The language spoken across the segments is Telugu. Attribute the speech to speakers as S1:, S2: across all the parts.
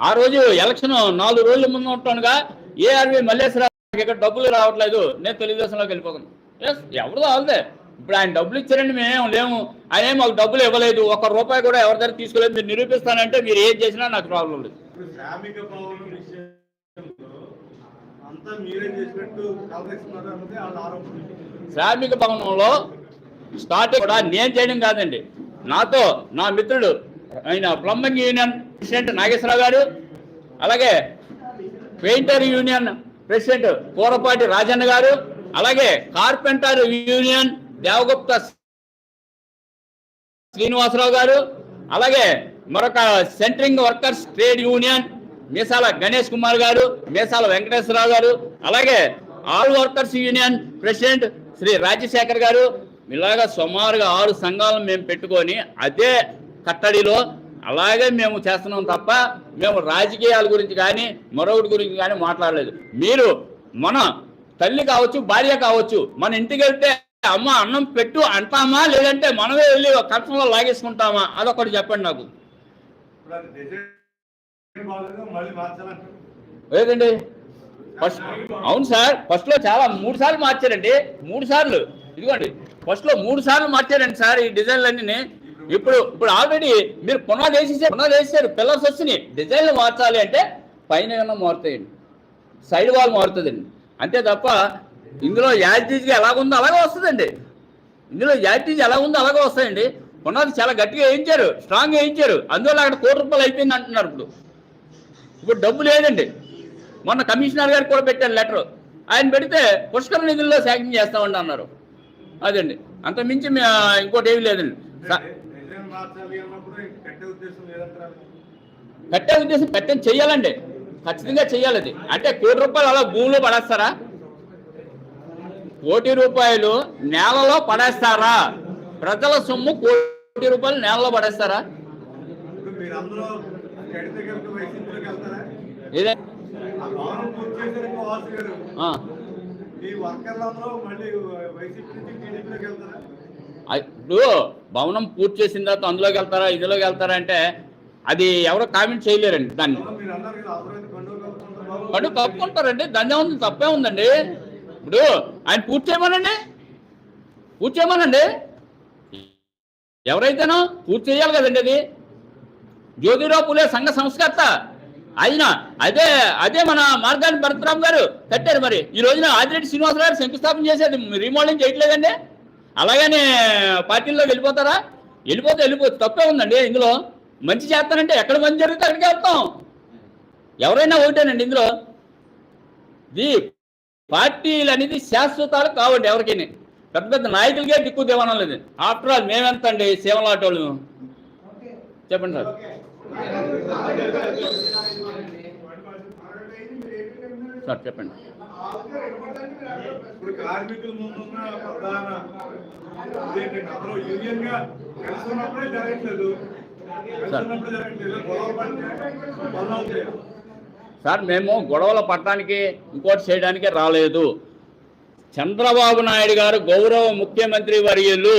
S1: ఆ రోజు ఎలక్షన్ నాలుగు రోజుల ముందు ఉంటానుగా. ఏఆర్వి మల్లేశ్వరరావు ఇక్కడ డబ్బులు రావట్లేదు. నేను తెలుగుదేశంలోకి వెళ్ళిపోతాను. ఎస్ ఎవరిదో వాళ్ళదే. ఇప్పుడు ఆయన డబ్బులు ఇచ్చారండి మేమేం లేము. ఆయన మాకు డబ్బులు ఇవ్వలేదు. ఒక్క రూపాయి కూడా ఎవరి దగ్గర తీసుకోలేదు. మీరు నిరూపిస్తానంటే మీరు ఏం చేసినా నాకు ప్రాబ్లం లేదు.
S2: శ్రామిక
S1: భవనంలో స్టార్ట్ కూడా నేను చేయడం కాదండి. నాతో నా మిత్రుడు ఆయన ప్లంబింగ్ యూనియన్ ప్రెసిడెంట్ నాగేశ్వరరావు గారు అలాగే painter union president Kurapati Rajanna గారు అలాగే కార్పెంటర్ యూనియన్ దేవగుప్త శ్రీనివాసరావు గారు అలాగే మరొక centring workers trade union Meesala Ganesh Kumar గారు మీసాల వెంకటేశ్వరరావు గారు అలాగే all workers union president Shri Rajasekhar గారు. ఇలాగా సుమారుగా ఆరు సంఘాలను మేము పెట్టుకొని అదే కట్టడిలో అలాగే మేము చేస్తున్నాం తప్ప మేము రాజకీయాల గురించి కానీ మరొకటి గురించి కానీ మాట్లాడలేదు. మీరు మన తల్లి కావచ్చు భార్య కావచ్చు మన ఇంటికి వెళ్తే అమ్మ అన్నం పెట్టు అంటామా లేదంటే మనమే వెళ్ళి కష్టంలో లాగేసుకుంటామా? అదొకటి చెప్పండి నాకు. లేదండి ఫస్ట్ అవును సార్ ఫస్ట్లో చాలా మూడు సార్లు మార్చారండి. మూడు సార్లు. ఇదిగోండి ఫస్ట్లో మూడు సార్లు మార్చారండి సార్ ఈ డిజైన్లు అన్ని ఇప్పుడు ఇప్పుడు ఆల్రెడీ మీరు పునాది వేసేసారు పునాది వేసేసారు పిల్లర్స్ వచ్చినాయి. డిజైన్లు మార్చాలి అంటే పైన మారుతాయండి. Side wall మారుతుందండి. అంతే తప్ప ఇందులో యాజిటీజ్గా ఎలాగుందో అలాగే వస్తుందండి. ఇందులో యాజిటీజ్ ఎలా ఉందో అలాగే వస్తాయండి. పునాది చాలా గట్టిగా వేయించారు. స్ట్రాంగ్ వేయించారు. అందువల్ల అక్కడ కోటి రూపాయలు అయిపోయింది అంటున్నారు ఇప్పుడు. ఇప్పుడు డబ్బు లేదండి. మొన్న కమిషనర్ గారికి కూడా పెట్టారు లెటర్. ఆయన పెడితే పుష్కర నిధుల్లో శాంక్షన్ చేస్తామండి అన్నారు. అదండి. అంత మించి ఇంకోటి ఏమీ లేదండి.
S2: మార్చాలి అన్నప్పుడు ఇంక కట్టే ఉద్దేశం లేదంటారా
S1: కట్టే ఉద్దేశం కట్టే చెయ్యాలండి. ఖచ్చితంగా చెయ్యాలి అది. అంటే కోటి రూపాయలు అలా భూమిలో పడేస్తారా? కోటి రూపాయలు నేలలో పడేస్తారా? ప్రజల సొమ్ము కోటి రూపాయలు నేలలో పడేస్తారా?
S2: వర్కర్లందరూ మళ్ళీ వైసీపీ నుంచి టీడీపీలోకి వెళ్తారా?
S1: ఆ- ఇప్పుడు భవనం పూర్తి చేసిన తర్వాత అందులోకి వెళ్తారా ఇదిలోకి వెళ్తారా అంటే అది ఎవరో కామెంట్ చేయలేరండి దాన్ని. పండు కప్పుకుంటారండి దాన్ని ఉంది తప్పే ఉందండి. ఇప్పుడు ఆయన పూర్తి చేయమనండి. పూర్తి చేయమనండి. ఎవరైతేనో పూర్తి చేయాలి కదండి అది. జ్యోతిరావు పులే సంఘ సంస్కర్త. ఆయన అదే అదే మన మార్గాన్ని భరతరామ్ గారు కట్టారు మరి. ఈ రోజున ఆదిరెడ్డి శ్రీనివాసరావు గారు శంకుస్థాపన చేసేది రీమోడలింగ్ చేయట్లేదండి. అలాగనే పార్టీల్లో వెళ్ళిపోతారా? వెళ్ళిపోతే వెళ్ళిపోతే తప్పే ఉందండి ఇందులో. మంచి చేస్తానంటే ఎక్కడ మంచి జరిగితే అక్కడికి వెళ్తాం. ఎవరైనా ఒకటేనండి ఇందులో. ఇది పార్టీలు అనేది శాశ్వతాలు కావండి ఎవరికైనా. పెద్ద పెద్ద నాయకులకే దిక్కు దేవనం లేదు. ఆఫ్టర్ ఆల్ మేమెంత అండి సేవలాటోళ్ళు. చెప్పండి సార్. సార్ చెప్పండి.
S2: ఇప్పుడు కార్మికుల ముందున్న ప్రధాన యూనియన్గా కలిసి ఉన్నప్పుడే జరగట్లేదు.
S1: సార్. మేము గొడవలు పట్టడానికి ఇంకోటి చేయడానికి రాలేదు. చంద్రబాబు నాయుడు గారు గౌరవ ముఖ్యమంత్రి వర్యులు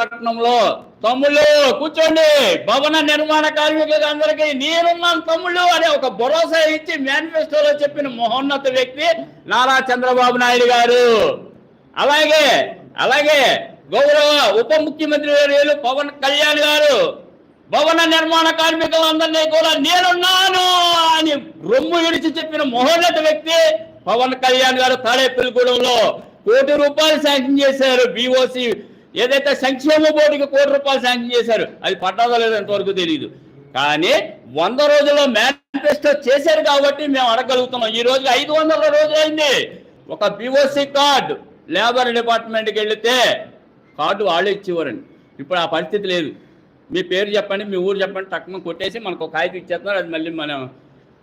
S1: పట్టణంలో. తమ్ముళ్ళు కూర్చోండి. భవన నిర్మాణ కార్మికులకు అందరికీ నేనున్నాను తమ్ముళ్ళు అనే ఒక భరోసా ఇచ్చి మేనిఫెస్టోలో చెప్పిన మహోన్నత వ్యక్తి నారా చంద్రబాబు నాయుడు గారు. అలాగే అలాగే గౌరవ ఉప ముఖ్యమంత్రి వర్యులు పవన్ కళ్యాణ్ గారు. భవన నిర్మాణ కార్మికులందరినీ కూడా నేనున్నాను అని రొమ్ము విడిచి చెప్పిన మహోన్నత వ్యక్తి పవన్ కళ్యాణ్ గారు తాడేపల్లిగూడెంలో కోటి రూపాయలు శాంక్షన్ చేశారు బీఓసి ఏదైతే సంక్షేమ బోర్డుకి కోటి రూపాయలు శాంక్షన్ చేశారు అది పట్టాదో లేదో ఎంతవరకు తెలియదు కానీ వంద రోజుల్లో మేనిఫెస్టో చేశారు కాబట్టి మేము అడగలుగుతున్నాం ఈ రోజు ఐదు వందల రోజులైంది ఒక బిఓసి కార్డు లేబర్ డిపార్ట్మెంట్కి వెళితే కార్డు వాళ్ళే ఇచ్చేవారండి. ఇప్పుడు ఆ పరిస్థితి లేదు. మీ పేరు చెప్పండి మీ ఊరు చెప్పండి తక్కువ కొట్టేసి మనకు ఒక కాగితం ఇచ్చేస్తున్నారు. అది మళ్ళీ మనం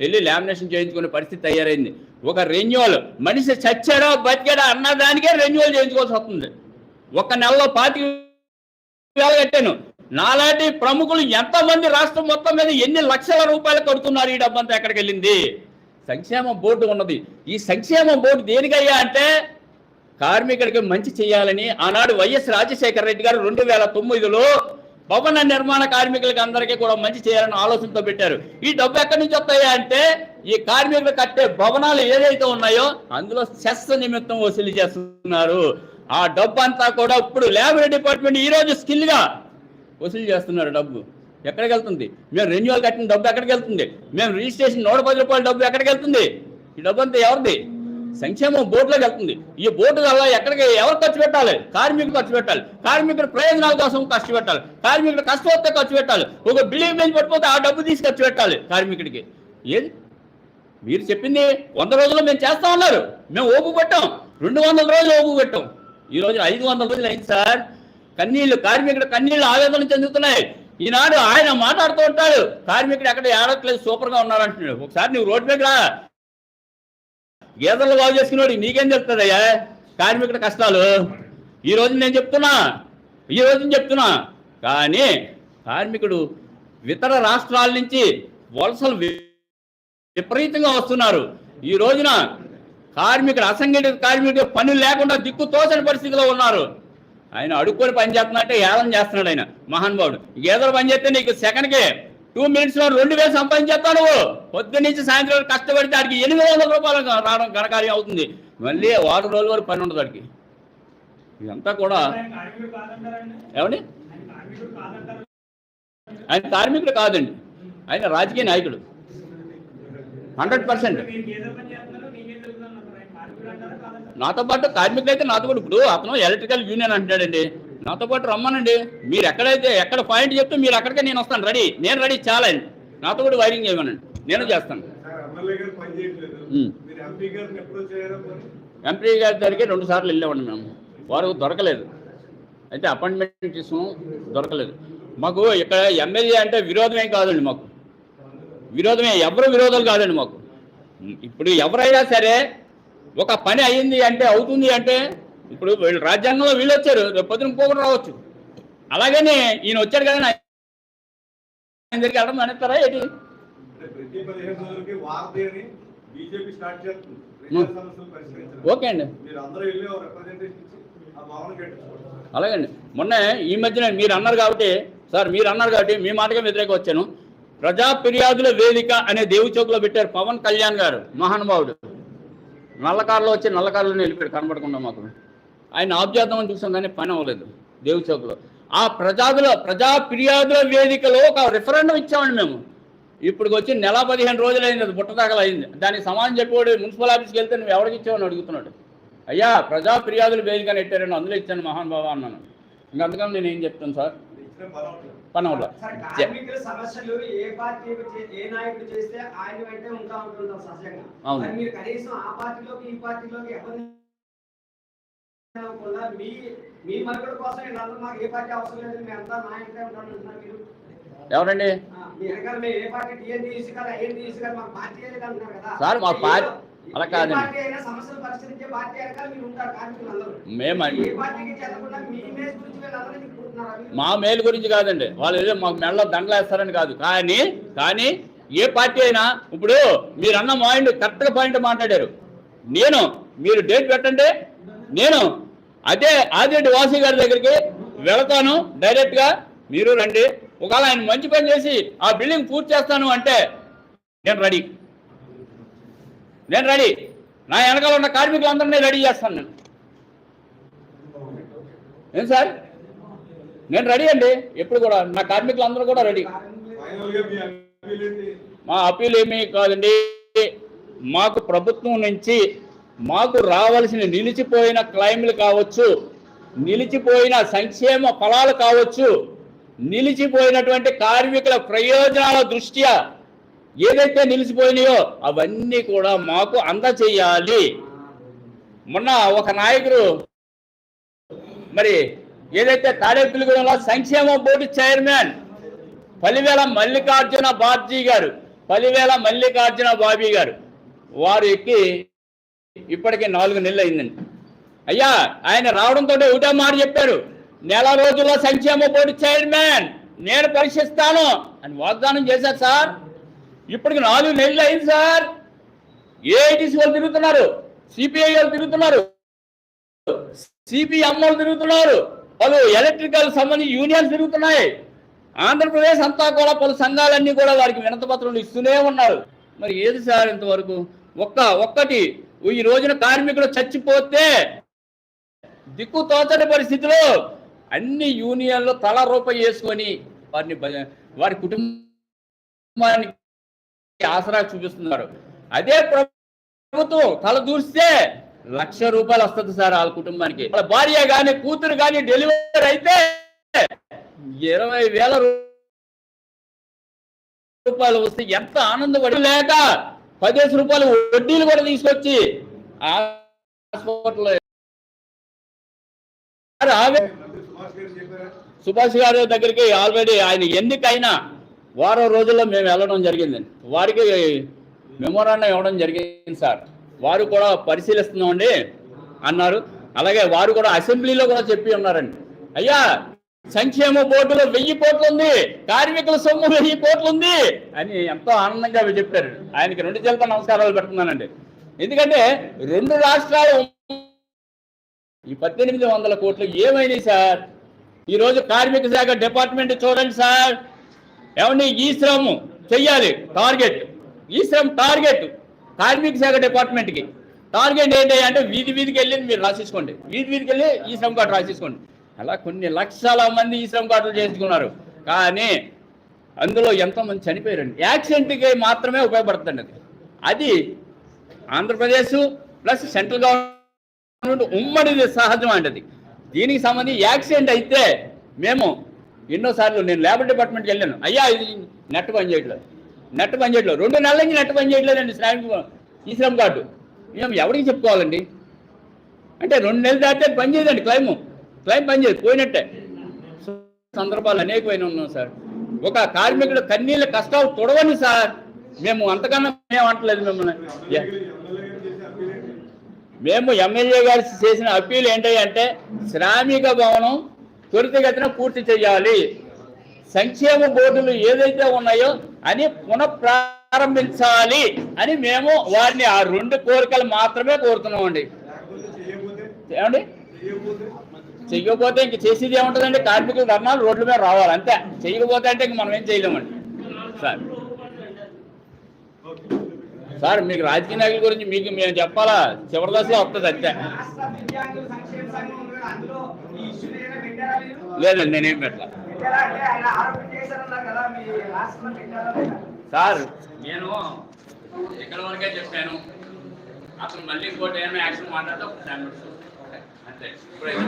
S1: వెళ్ళి లామినేషన్ చేయించుకునే పరిస్థితి తయారైంది. ఒక రెన్యువల్ మనిషి చచ్చాడా బతికాడో అన్నదానికే రెన్యువల్ చేయించుకోవాల్సి వస్తుంది. ఒక నెలలో పాతి వేలు కట్టాను. నాలాంటి ప్రముఖులు ఎంతమంది రాష్ట్రం మొత్తం మీద ఎన్ని లక్షల రూపాయలు కడుతున్నారు ఈ డబ్బంతా ఎక్కడికి వెళ్ళింది? సంక్షేమ బోర్డు ఉన్నది. ఈ సంక్షేమ బోర్డు దేనికయ్యా అంటే కార్మికుడికి మంచి చేయాలని ఆనాడు వైఎస్ రాజశేఖర రెడ్డి గారు రెండు వేల తొమ్మిదిలో భవన నిర్మాణ కార్మికులకి అందరికీ కూడా మంచి చేయాలని ఆలోచనతో పెట్టారు. ఈ డబ్బు ఎక్కడి నుంచి వస్తాయా అంటే ఈ కార్మికులు కట్టే భవనాలు ఏదైతే ఉన్నాయో అందులో సెస్ నిమిత్తం వసూలు చేస్తున్నారు. ఆ డబ్బు అంతా కూడా ఇప్పుడు లేబర్ డిపార్ట్మెంట్ ఈ రోజు వసూలు చేస్తున్నారు డబ్బు. ఎక్కడికి వెళ్తుంది? మేము రెన్యువల్ కట్టిన డబ్బు ఎక్కడికి వెళ్తుంది? మేము రిజిస్ట్రేషన్ నూట పది రూపాయల డబ్బు ఎక్కడికి వెళ్తుంది? ఈ డబ్బు అంతా ఎవరిది? సంక్షేమం బోర్డులోకి వెళ్తుంది. ఈ బోర్డు వల్ల ఎక్కడికి ఎవరు ఖర్చు పెట్టాలి? కార్మికులు ఖర్చు పెట్టాలి. కార్మికుల ప్రయోజనాల కోసం ఖర్చు పెట్టాలి. కార్మికులు కష్టం వస్తే ఖర్చు పెట్టాలి. ఒక బిల్డింగ్ మీద పడిపోతే ఆ డబ్బు తీసి ఖర్చు పెట్టాలి కార్మికుడికి. ఏది మీరు చెప్పింది వంద రోజుల్లో మేము చేస్తా ఉన్నారు. మేము ఓపు పెట్టాం. రెండు వందల రోజులు ఓపు పెట్టాం. ఈ రోజు ఐదు వందల రోజులు అయింది సార్. కన్నీళ్ళు కార్మికుడు కన్నీళ్ళు ఆవేదన చెందుతున్నాయి. ఈనాడు ఆయన మాట్లాడుతూ ఉంటాడు. కార్మికుడు ఎక్కడ ఏడట్లేదు సూపర్గా ఉన్నారంటున్నాడు ఒకసారి నువ్వు రోడ్డు మీద రా. గేదెలు బాగు చేసుకున్నాడు నీకేం చెప్తుందయ్యా కార్మికుడు కష్టాలు. ఈ రోజు నేను చెప్తున్నా. ఈ రోజు చెప్తున్నా. కానీ కార్మికుడు ఇతర రాష్ట్రాల నుంచి వలసలు విపరీతంగా వస్తున్నారు. ఈ రోజున కార్మికుడు అసంఘటిత కార్మికుడు పనులు లేకుండా దిక్కు తోచని పరిస్థితిలో ఉన్నారు. ఆయన అడుక్కొని పని చేస్తున్నట్టే ఏదం చేస్తున్నాడు ఆయన మహానుభావుడు. ఏదో పని చేస్తే నీకు సెకండ్కి టూ మినిట్స్లో రెండు వేలు సంపాదించేస్తావు నువ్వు. పొద్దు నుంచి సాయంత్రం కష్టపడితే ఆడికి ఎనిమిది వందల రూపాయలు రావడం ఘనకార్యం అవుతుంది. మళ్ళీ వారం రోజుల వరకు పని ఉండదు ఆడికి. ఇదంతా కూడా ఏమండి?
S3: ఆయన
S1: ఆయన కార్మికుడు కాదండి. ఆయన రాజకీయ నాయకుడు. హండ్రెడ్ పర్సెంట్
S3: మీరు గేదెల పని చేస్తున్నారు నీకేం తెలుసు అన్నారు ఆయన కార్మికుడు అంటారా కాదంటారా
S1: నాతో పాటు కార్మికులు అయితే నాతో కూడా ఇప్పుడు అతను ఎలక్ట్రికల్ యూనియన్ అంటాడండి నాతో పాటు రమ్మనండి. మీరు ఎక్కడైతే ఎక్కడ పాయింట్ చెప్తే మీరు అక్కడికే నేను వస్తాను. రెడీ. నేను రెడీ. చాలా. నాతో కూడా వైరింగ్ చేయమనండి. నేను చేస్తాను.
S2: ఎంపీ
S1: గారి దగ్గరికి రెండు సార్లు వెళ్ళామండి మేము. వారు దొరకలేదు. అయితే అపాయింట్మెంట్ తీసుకున్నాం దొరకలేదు. మాకు ఇక్కడ ఎమ్మెల్యే అంటే విరోధమే కాదండి మాకు. విరోధమే. ఎవరు విరోధాలు కాదండి మాకు. ఇప్పుడు ఎవరైనా సరే ఒక పని అయింది అంటే అవుతుంది అంటే ఇప్పుడు వీళ్ళు రాజ్యాంగంలో వీళ్ళు వచ్చారు రేపు పొద్దున ఇంకొకరు రావచ్చు. అలాగని ఈయన వచ్చాడు కదా ఆయన దగ్గరికి వెళ్ళడం అనేస్తారా ఏంటి? ఓకే అండి. అలాగండి. మొన్న ఈ మధ్యన మీరు అన్నారు కాబట్టి సార్ మీరు అన్నారు కాబట్టి మీ మాటగా వ్యతిరేక వచ్చాను. ప్రజా ఫిర్యాదుల వేదిక అనే దేవు చౌక్లో పెట్టారు పవన్ కళ్యాణ్ గారు మహానుభావుడు. నల్ల కారులో వచ్చి నల్ల కారులో వెళ్ళిపోయాడు కనబడకుండా మాకు. ఆయన ఆఫ్ చేద్దామని చూసాం కానీ పని అవ్వలేదు దేవు చౌక్లో ఆ ప్రజాదుల ప్రజా ఫిర్యాదుల వేదికలో ఒక రిఫరెండం ఇచ్చామండి మేము. ఇప్పుడు వచ్చి నెల పదిహేను రోజులు అయింది అది బుట్టదాకలు అయింది దానికి సమాధానం చెప్పేవాడు మున్సిపల్ ఆఫీస్కి వెళ్తే నువ్వు ఎవరికి ఇచ్చావని అడుగుతున్నాడు. అయ్యా ప్రజా ఫిర్యాదులు వేదికని పెట్టారని అందులో ఇచ్చాను మహానుభావ అన్నాను. ఇంకా అందుకని నేను ఏం చెప్తాను సార్? అవును. ఎవరండి? సార్, మా పార్టీ- అలా
S4: చెందకుండా మీ
S1: మేలు గురించి కాదండి. వాళ్ళు ఏదో మాకు మెడలో దండలేస్తారని కాదు. కానీ కానీ ఏ పార్టీ అయినా ఇప్పుడు మీరు అన్న పాయింట్ కరెక్ట్గా పాయింట్ మాట్లాడారు. నేను మీరు డేట్ పెట్టండి. నేను అదే ఆదిరెడ్డి వాసి గారి దగ్గరికి వెళతాను డైరెక్ట్గా. మీరు రండి. ఒకవేళ ఆయన మంచి పని చేసి ఆ బిల్డింగ్ పూర్తి చేస్తాను అంటే నేను రెడీ. నేను రెడీ. నా వెనకాల ఉన్న కార్మికులందరినీ రెడీ చేస్తాను నేను. ఏం సార్? నేను రెడీ అండి. ఎప్పుడు కూడా నా కార్మికులందరూ కూడా రెడీ.
S2: మా అప్పీల్
S1: ఏమీ కాదండి. మాకు ప్రభుత్వం నుంచి మాకు రావాల్సిన నిలిచిపోయిన క్లైమ్లు కావచ్చు నిలిచిపోయిన సంక్షేమ ఫలాలు కావచ్చు నిలిచిపోయినటువంటి కార్మికుల ప్రయోజనాల దృష్ట్యా ఏదైతే నిలిచిపోయినాయో అవన్నీ కూడా మాకు అందచేయాలి మొన్న ఒక నాయకుడు మరి ఏదైతే తాడేపల్లిగూడెంలో సంక్షేమ బోర్డు చైర్మన్ పలివేల మల్లికార్జున బాబ్జీ గారు పలివేల మల్లికార్జున బాబీ గారు వారు ఎక్కి ఇప్పటికే నాలుగు నెలలు అయిందండి. అయ్యా ఆయన రావడంతో ఒకటే మాట చెప్పారు నెల రోజుల్లో సంక్షేమ బోర్డు చైర్మన్ నేను పరీక్షిస్తాను అని వాగ్దానం చేశారు సార్. ఇప్పటికి నాలుగు నెలలు అయింది సార్. ఏఐటీసీ వాళ్ళు తిరుగుతున్నారు. సిపిఐ వాళ్ళు తిరుగుతున్నారు. సిపిఎం వాళ్ళు తిరుగుతున్నారు. వాళ్ళు ఎలక్ట్రికల్ సంబంధించి యూనియన్స్ తిరుగుతున్నాయి. ఆంధ్రప్రదేశ్ అంతా కూడా పలు సంఘాలన్నీ కూడా వారికి వినతపత్రాలు ఇస్తూనే ఉన్నారు. మరి ఏది సార్ ఇంతవరకు? ఒక్క ఒక్కటి ఈ రోజున కార్మికులు చచ్చిపోతే దిక్కు తోచని పరిస్థితిలో అన్ని యూనియన్లు తల రూపాయి వేసుకొని వారిని వారి కుటుంబానికి ఆసరా చూపిస్తున్నారు. అదే ప్రభుత్వం తల దూస్తే లక్ష రూపాయలు వస్తుంది సార్ వాళ్ళ కుటుంబానికి. వాళ్ళ భార్య కానీ కూతురు కానీ డెలివరీ అయితే ఇరవై వేల రూపాయలు వస్తే ఎంత ఆనందపడి లేక పదిహేను రూపాయలు వడ్డీలు కూడా తీసుకొచ్చి హాస్పిటల్
S2: సుభాష్ గారి
S1: దగ్గరికి ఆల్రెడీ ఆయన ఎందుకైనా వారం రోజుల్లో మేము వెళ్ళడం జరిగింది. వారికి మెమోరాండం ఇవ్వడం జరిగింది సార్. వారు కూడా పరిశీలిస్తున్నామండి అన్నారు. అలాగే వారు కూడా అసెంబ్లీలో కూడా చెప్పి ఉన్నారండి. అయ్యా సంక్షేమ బోర్డులో వెయ్యి కోట్లు ఉంది కార్మికుల సొమ్ము వెయ్యి కోట్లు ఉంది అని ఎంతో ఆనందంగా చెప్పారు. ఆయనకి రెండు చేత నమస్కారాలు పెడుతున్నానండి. ఎందుకంటే రెండు రాష్ట్రాలు ఈ పద్దెనిమిది వందల కోట్లు ఏమైనాయి సార్? ఈరోజు కార్మిక శాఖ డిపార్ట్మెంట్ చూడండి సార్. ఏమండి ఈ శ్రమ్ చెయ్యాలి టార్గెట్ ఈ శ్రమ్ టార్గెట్ కార్మిక శాఖ డిపార్ట్మెంట్కి టార్గెట్ ఏంటి అంటే వీధి వీధికి వెళ్ళి మీరు రాసేసుకోండి. వీధి వీధికి వెళ్ళి ఈ శ్రమ్ కార్డు రాసేసుకోండి. అలా కొన్ని లక్షల మంది ఈ శ్రమ్ కార్డులు చేసుకున్నారు. కానీ అందులో ఎంతోమంది చనిపోయారండి. యాక్సిడెంట్కి మాత్రమే ఉపయోగపడుతుంది అది. అది ఆంధ్రప్రదేశ్ ప్లస్ సెంట్రల్ గవర్నమెంట్ ఉమ్మడిది సహజం అండి అది. దీనికి సంబంధించి యాక్సిడెంట్ అయితే మేము ఎన్నోసార్లు నేను లేబర్ డిపార్ట్మెంట్కి వెళ్ళాను. అయ్యా ఇది నెట్ పని చేయట్లేదు. నెట్ పని చేయట్లేదు. రెండు నెలల నుంచి నెట్ పని చేయట్లేదండి శ్రామిక ఈ శ్రమ కార్డు మేము ఎవరికి చెప్పుకోవాలండి? అంటే రెండు నెలలు దాటితే పని చేయదండి క్లైమ్. క్లైమ్ పని చేయదు పోయినట్టే. సందర్భాలు అనేకమైన ఉన్నాం సార్. ఒక కార్మికుడు కన్నీళ్ళ కష్టాలు తొడవని సార్ మేము అంతకన్నా మేము అంటలేదు మిమ్మల్ని. మేము ఎమ్మెల్యే గారు చేసిన అప్పీల్ ఏంటి అంటే శ్రామిక భవనం త్వరితగతిన పూర్తి చేయాలి. సంక్షేమ బోర్డులు ఏదైతే ఉన్నాయో అని పునఃప్రారంభించాలి అని మేము వారిని ఆ రెండు కోరికలు మాత్రమే కోరుతున్నామండి.
S2: చేయకపోతే
S1: ఏమండి? చెయ్యకపోతే ఇంక చేసేది ఏముంటుందండి? కార్మికుల ధర్నాలు రోడ్ల మీద రావాలి. అంతే. చెయ్యకపోతే అంటే ఇంక మనం ఏం చేయలేమండి. సార్. సార్ మీకు రాజకీయ నాయకుల గురించి మీకు మేము చెప్పాలా? చివరి దశలో వస్తుంది అంతే. లేదండి నేనేం పెట్టలా? సార్. నేను ఇక్కడ వరకే చెప్పాను. అతను మళ్ళీ ఇంకోటి ఏమైనా యాక్షన్ మాట్లాడితే ఒక టెన్ మినిట్స్ అంతే. ఇప్పుడైతే